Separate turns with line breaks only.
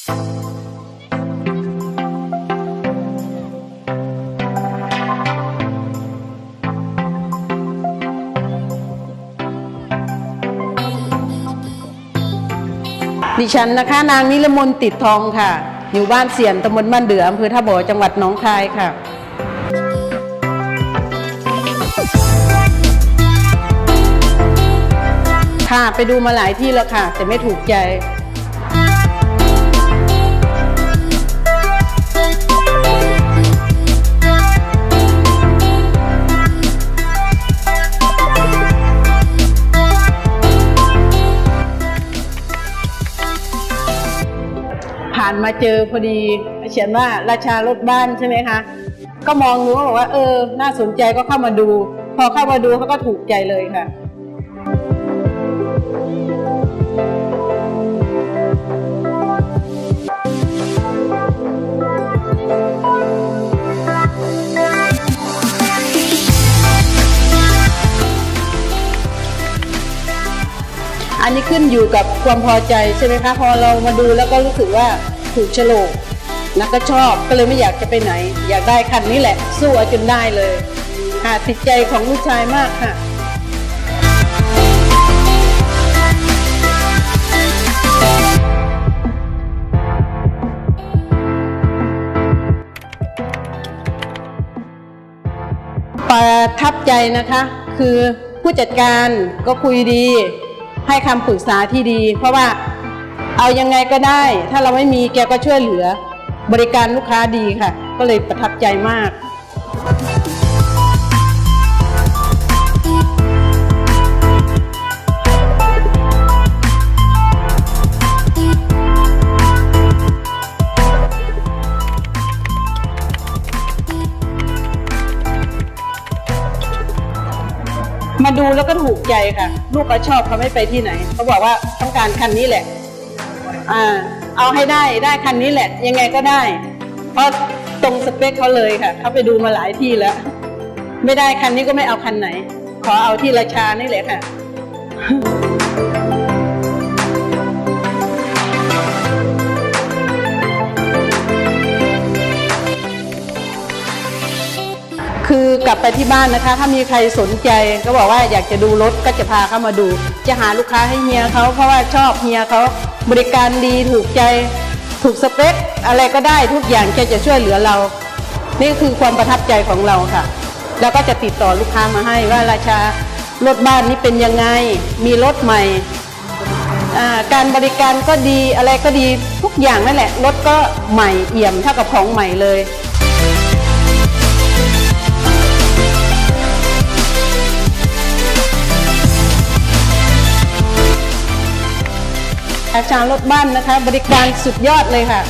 ดิฉันนะคะ นางนิรมนติดทองค่ะ อยู่บ้านเสียนตำบลบ้านเดืออำเภอท่าบ่อจังหวัดหนองคายค่ะค่ะไปดูมาหลายที่แล้วค่ะ แต่ไม่ถูกใจ ผ่านมาเจอพอดีเขียนว่าราชารถบ้านใช่ไหมคะ ก็มองดูก็บอกว่าเออ น่าสนใจก็เข้ามาดู พอเข้ามาดูเขาก็ถูกใจเลยค่ะอันนี้ขึ้นอยู่กับความพอใจใช่ไหมคะ พอเรามาดูแล้วก็รู้สึกว่า ถูกโฉลกนะก็ชอบก็เลยไม่อยากจะไปไหน อยากได้คันนี้แหละ สู้เอาจนได้เลย ค่ะติดใจของลูกชายมากค่ะประทับใจนะคะ คือผู้จัดการก็คุยดี ให้คำปรึกษาที่ดี เพราะว่า เอายังไงก็ได้ ถ้าเราไม่มีแกก็ช่วยเหลือ บริการลูกค้าดีค่ะ ก็เลยประทับใจมาก มาดูแล้วก็ถูกใจค่ะ ลูกก็ชอบเขาไม่ไปที่ไหนเขาบอกว่าต้องการคันนี้แหละ อ่าเอาให้ได้ได้คันนี้แหละ ยังไงก็ได้ เพราะตรงสเปคเขาเลยค่ะเขาไปดูมาหลายที่แล้ว ไม่ได้คันนี้ก็ไม่เอาคันไหน ขอเอาที่ราชานี่แหละค่ะคือกลับไปที่บ้านนะคะ ถ้ามีใครสนใจก็บอกว่าอยากจะดูรถก็จะพาเข้ามาดู จะหาลูกค้าให้เฮียเขาเพราะว่าชอบเฮียเขา บริการดีถูกใจถูกสเปคอะไรก็ได้ทุกอย่างแกจะช่วยเหลือเรา นี่คือความประทับใจของเราค่ะ แล้วก็จะติดต่อลูกค้ามาให้ว่าราชารถบ้านนี้เป็นยังไง มีรถใหม่การบริการก็ดีอะไรก็ดีทุกอย่างนั่นแหละรถก็ใหม่เอี่ยมเท่ากับของใหม่เลย อาจารย์รถบ้านนะคะ บริการสุดยอดเลยค่ะ